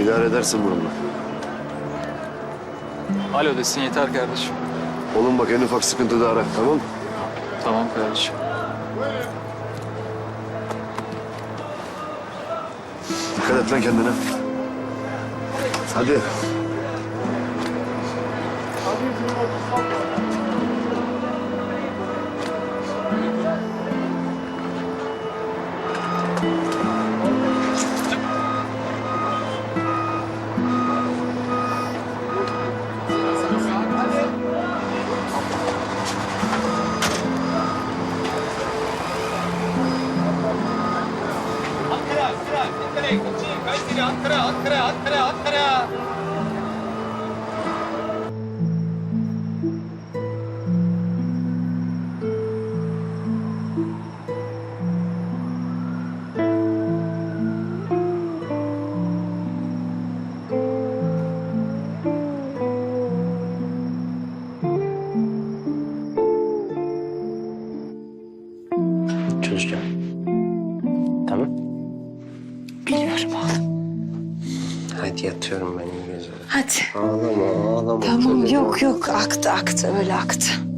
İdare edersin bununla. Alo desin yeter kardeşim. Oğlum bak en ufak sıkıntıda ara tamam mı? Tamam kardeşim. Dikkat et lan kendine. Hadi. ಕುಚ್ಚಿ ಕಾಯ್ತೀರಿ ಆಗ್ತಾರೆ ಆಗ್ತಾರೆ ಹಾಕ್ತಾರೆ ಆಗ್ತಾರೆ aktı aktı öyle aktı.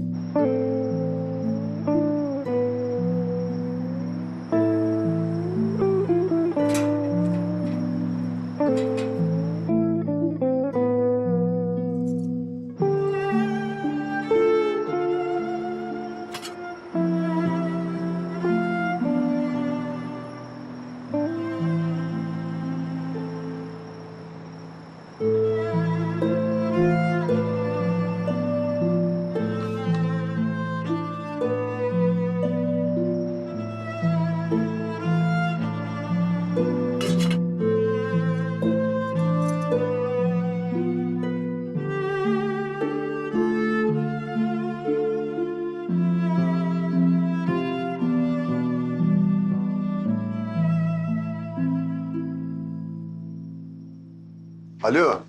Alo.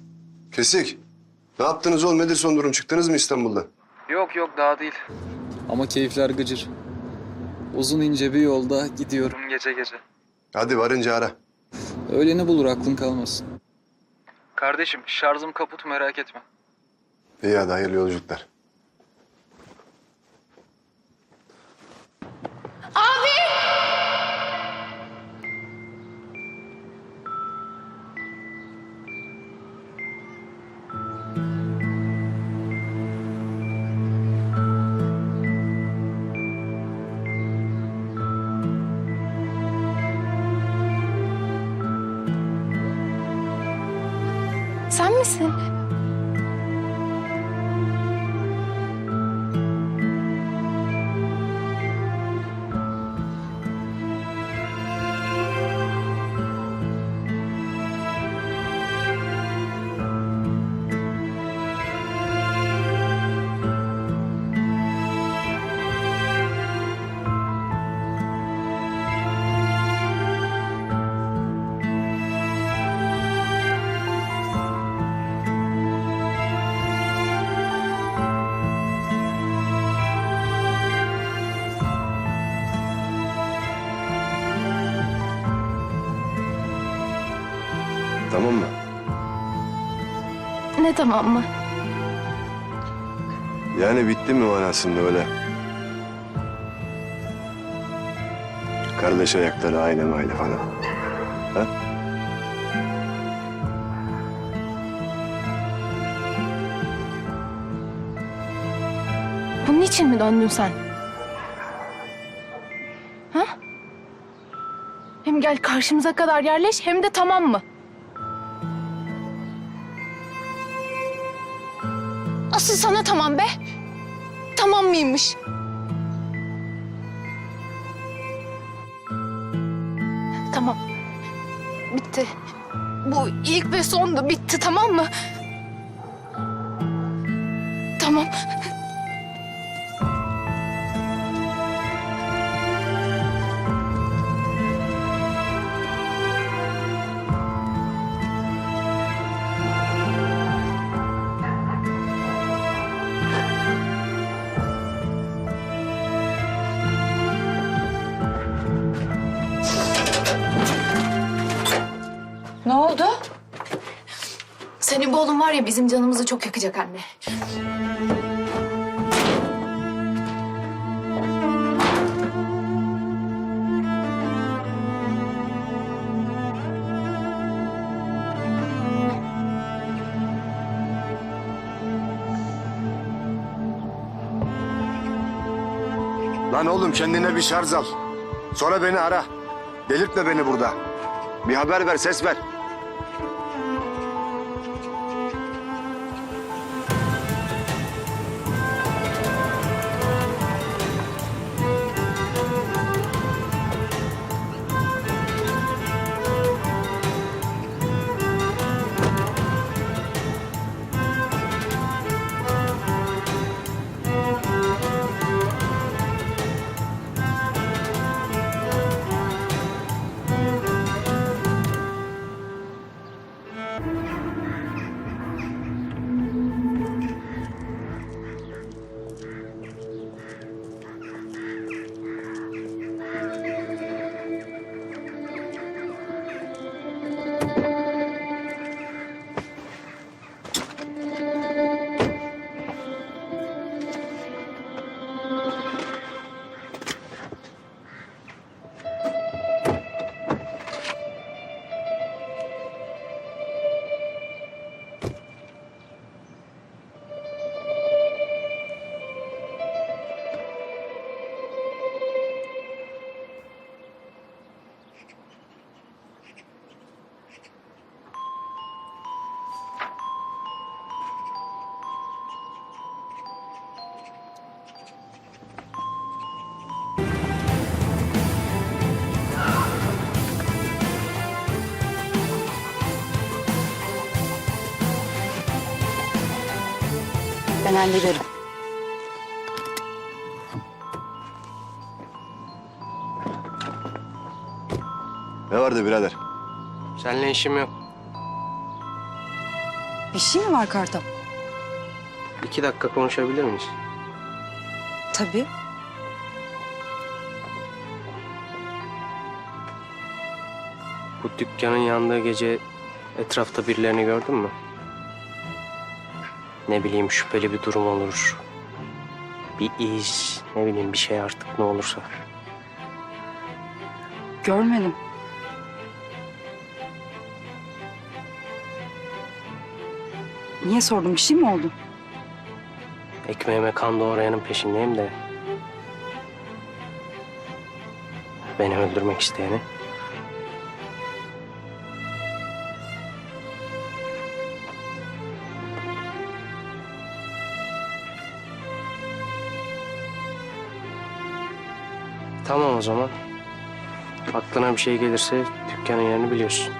Kesik. Ne yaptınız oğlum? Nedir son durum? Çıktınız mı İstanbul'da? Yok yok daha değil. Ama keyifler gıcır. Uzun ince bir yolda gidiyorum gece gece. Hadi varınca ara. Öğleni bulur aklın kalmasın. Kardeşim şarjım kaput merak etme. İyi hadi hayırlı yolculuklar. Sen misin? Tamam mı? Ne tamam mı? Yani bitti mi manasında öyle? Kardeş ayakları aile maile falan. Ha? Bunun için mi döndün sen? Ha? Hem gel karşımıza kadar yerleş hem de tamam mı? Asıl sana tamam be. Tamam mıymış? Tamam. Bitti. Bu ilk ve sondu. Bitti tamam mı? Tamam. Senin bu oğlun var ya bizim canımızı çok yakacak anne. Lan oğlum kendine bir şarj al. Sonra beni ara. Delirtme beni burada. Bir haber ver, ses ver. Ben hallederim. Ne vardı birader? Seninle işim yok. Bir şey mi var Kartal? İki dakika konuşabilir miyiz? Tabii. Bu dükkanın yandığı gece etrafta birilerini gördün mü? Ne bileyim şüpheli bir durum olur. Bir iz, ne bileyim bir şey artık ne olursa. Görmedim. Niye sordun? Bir şey mi oldu? Ekmeğime kan doğrayanın peşindeyim de. Beni öldürmek isteyeni. Tamam o zaman. Aklına bir şey gelirse dükkanın yerini biliyorsun.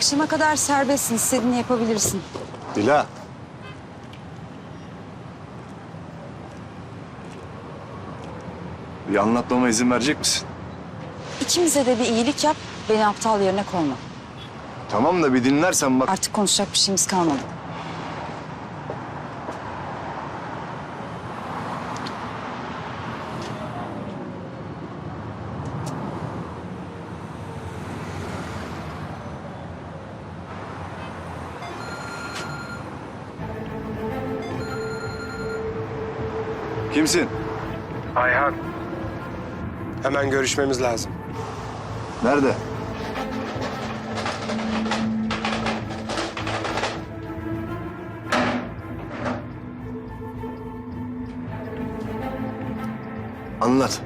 Akşama kadar serbestsin. İstediğini yapabilirsin. Dila. Bir anlatmama izin verecek misin? İkimize de bir iyilik yap. Beni aptal yerine koyma. Tamam da bir dinlersen bak. Artık konuşacak bir şeyimiz kalmadı. Kimsin? Ayhan. Hemen görüşmemiz lazım. Nerede? Anlat.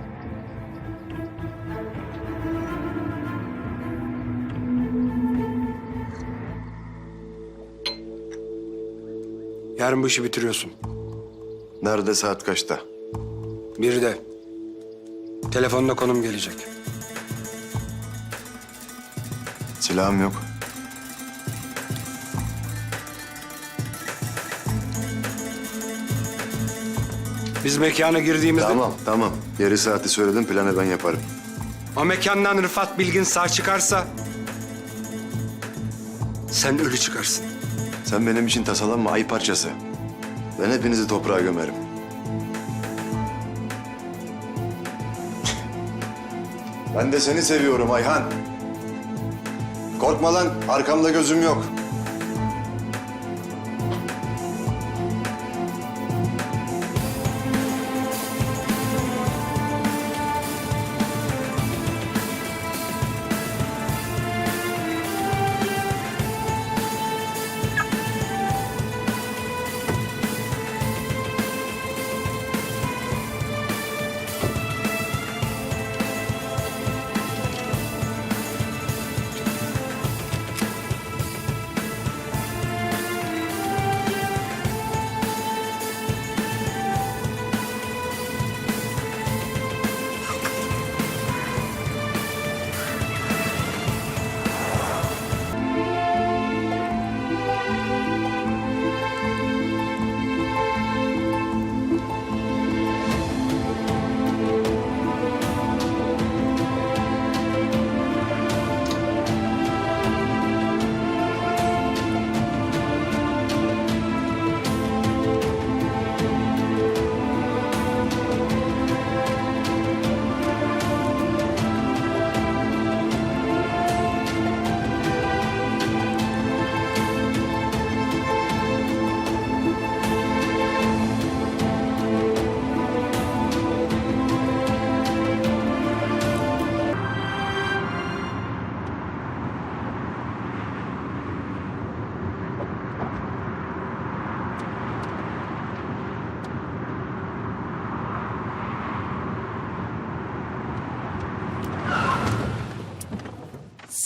Yarın bu işi bitiriyorsun. Nerede saat kaçta? Bir de. Telefonla konum gelecek. Silahım yok. Biz mekana girdiğimizde... Tamam, tamam. Yarı saati söyledim, planı ben yaparım. O mekandan Rıfat Bilgin sağ çıkarsa... ...sen ölü çıkarsın. Sen benim için tasalanma, ay parçası. Ben hepinizi toprağa gömerim. Ben de seni seviyorum Ayhan. Korkma lan arkamda gözüm yok.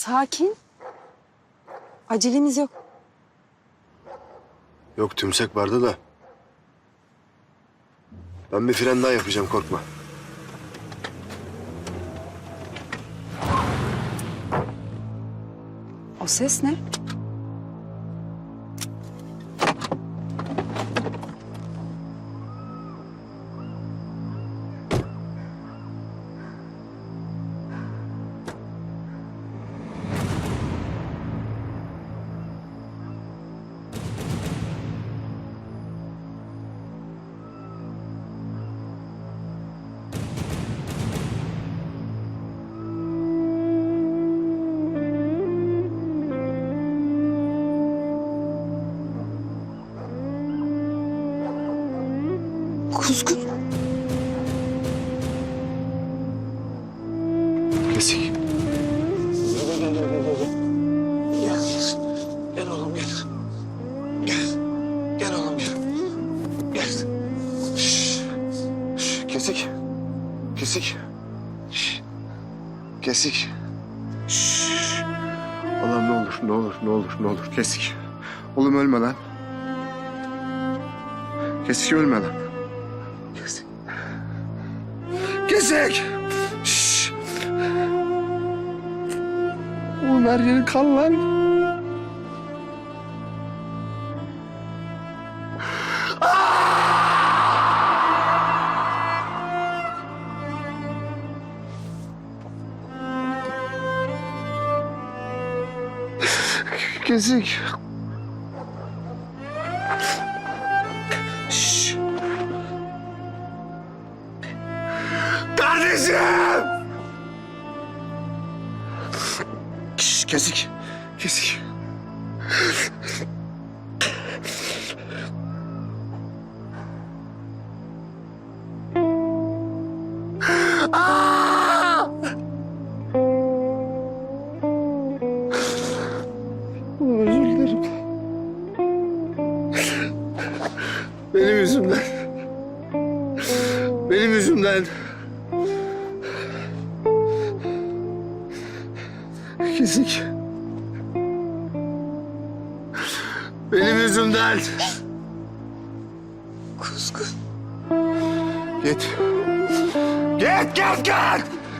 Sakin. Acelemiz yok. Yok tümsek vardı da. Ben bir fren daha yapacağım korkma. O ses ne? Kuzgun. Kesik. Gel oğlum gel. Gel. Gel oğlum gel. Gel. Şş, şş, Kesik. Kesik. Şş, Kesik. Şş. Allah'ım ne olur, ne olur, ne olur, ne olur. Kesik. Oğlum ölme lan. Kesik ölme lan. Kesik. Şş. Oğlum her yerin kan lan. Kesik. Ah!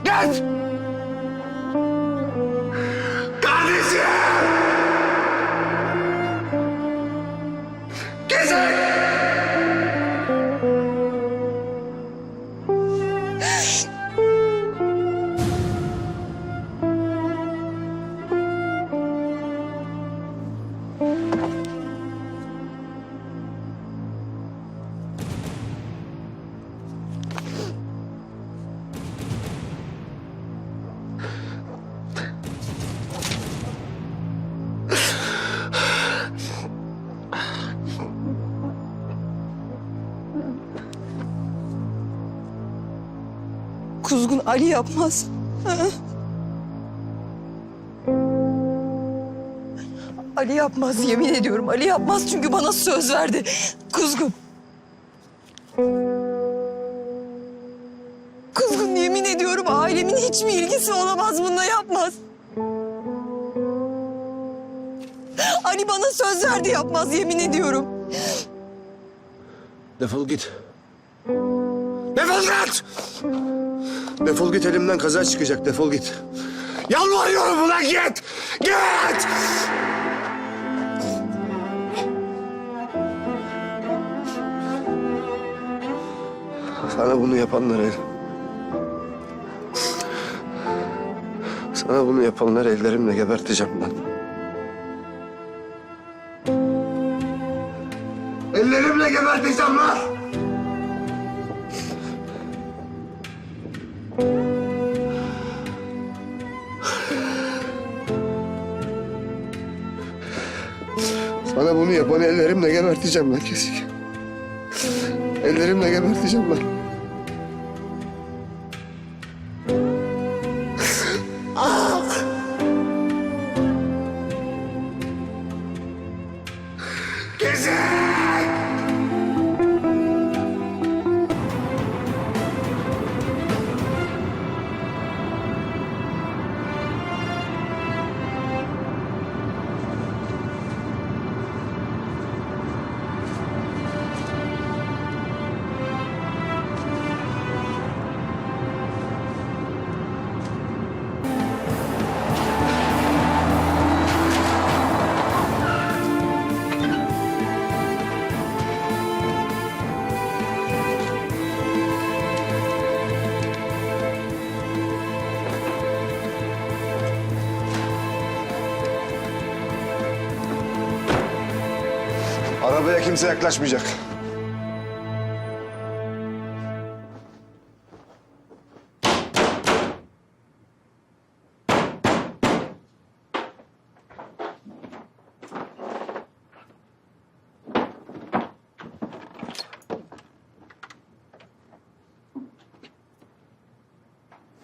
Git! Ali yapmaz. Ali yapmaz yemin ediyorum. Ali yapmaz çünkü bana söz verdi. Kuzgun. Kuzgun yemin ediyorum ailemin hiç mi ilgisi olamaz bununla yapmaz. Ali bana söz verdi yapmaz yemin ediyorum. Defol git. Defol git! Defol git elimden kaza çıkacak defol git. Yalvarıyorum ulan git! Git! Sana bunu yapanları... Sana bunu yapanları ellerimle geberteceğim ben. Ellerimle geberteceğim lan kesik. Ellerimle geberteceğim lan. Kimse yaklaşmayacak.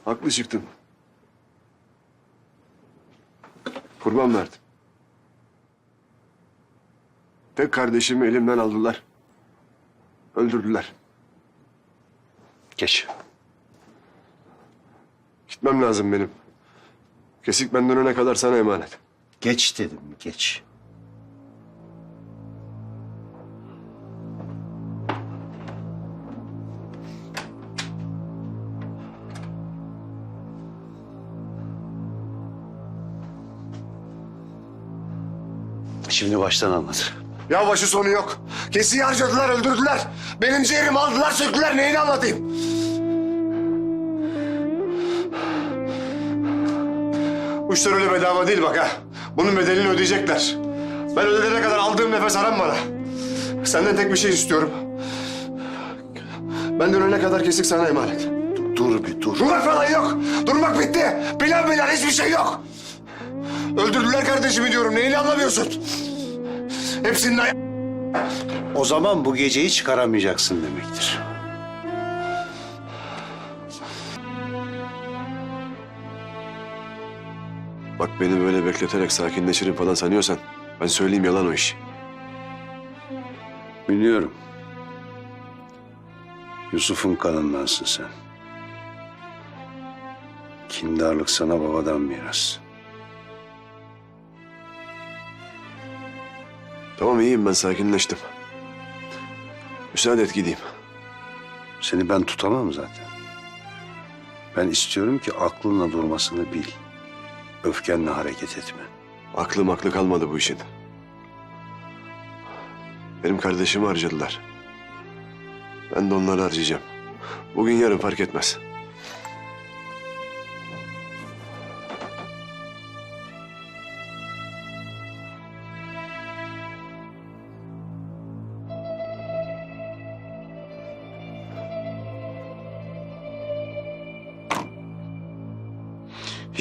Haklı çıktın. Kurban verdim. Tek kardeşimi elimden aldılar. Öldürdüler. Geç. Gitmem lazım benim. Kesik ben dönene kadar sana emanet. Geç dedim, geç. Şimdi baştan anlat. Ya başı sonu yok. Kesiyi harcadılar, öldürdüler. Benim ciğerimi aldılar, söktüler. Neyini anlatayım? Bu işler öyle bedava değil bak ha. Bunun bedelini ödeyecekler. Ben ödeyene kadar aldığım nefes haram bana. Senden tek bir şey istiyorum. Ben dönene kadar kesik sana emanet. Dur bir dur. Durmak falan yok. Durmak bitti. Plan plan hiçbir şey yok. Öldürdüler kardeşimi diyorum. Neyini anlamıyorsun? Hepsinin ay- O zaman bu geceyi çıkaramayacaksın demektir. Bak beni böyle bekleterek sakinleşirim falan sanıyorsan ben söyleyeyim yalan o iş. Biliyorum. Yusuf'un kanındansın sen. Kindarlık sana babadan miras. Tamam iyiyim ben sakinleştim. Müsaade et gideyim. Seni ben tutamam zaten. Ben istiyorum ki aklınla durmasını bil. Öfkenle hareket etme. Aklım aklı kalmadı bu işin. Benim kardeşimi harcadılar. Ben de onları harcayacağım. Bugün yarın fark etmez.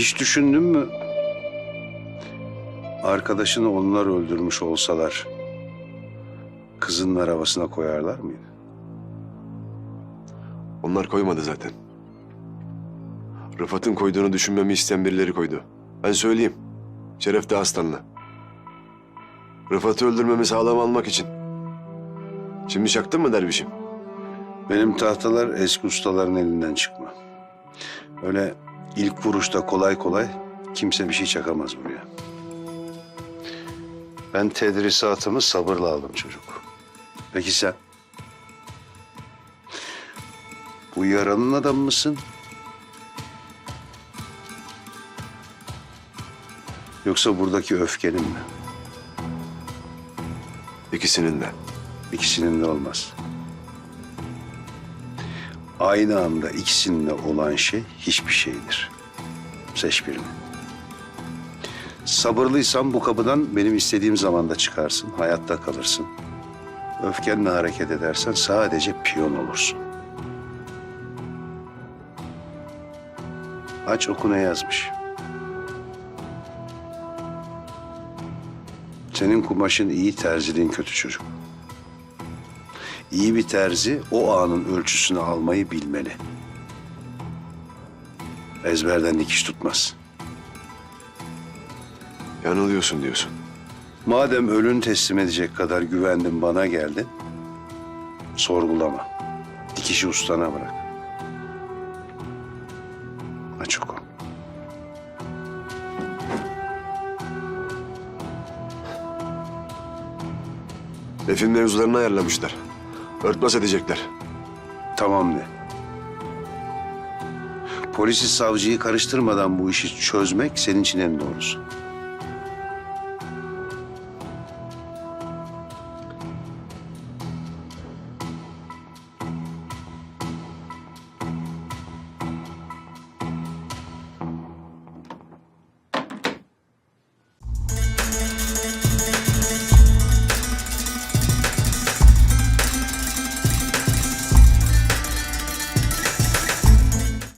Hiç düşündün mü? Arkadaşını onlar öldürmüş olsalar kızının arabasına koyarlar mıydı? Onlar koymadı zaten. Rıfat'ın koyduğunu düşünmemi isteyen birileri koydu. Ben söyleyeyim. Şeref de aslanlı. Rıfat'ı öldürmemi sağlam almak için. Şimdi çaktın mı dervişim? Benim tahtalar eski ustaların elinden çıkma. Öyle ilk vuruşta kolay kolay kimse bir şey çakamaz buraya. Ben tedrisatımı sabırla aldım çocuk. Peki sen? Bu yaranın adamı mısın? Yoksa buradaki öfkenin mi? İkisinin de. İkisinin de olmaz. Aynı anda ikisinin de olan şey hiçbir şeydir. Seç birini. Sabırlıysan bu kapıdan benim istediğim zamanda çıkarsın, hayatta kalırsın. Öfkenle hareket edersen sadece piyon olursun. Aç oku ne yazmış. Senin kumaşın iyi, terziliğin kötü çocuk. İyi bir terzi o anın ölçüsünü almayı bilmeli. Ezberden dikiş tutmaz. Yanılıyorsun diyorsun. Madem ölün teslim edecek kadar güvendin bana geldin, sorgulama. Dikişi ustana bırak. Aç oku. Defin mevzularını ayarlamışlar. Örtbas edecekler. Tamam de. Polisi savcıyı karıştırmadan bu işi çözmek senin için en doğrusu.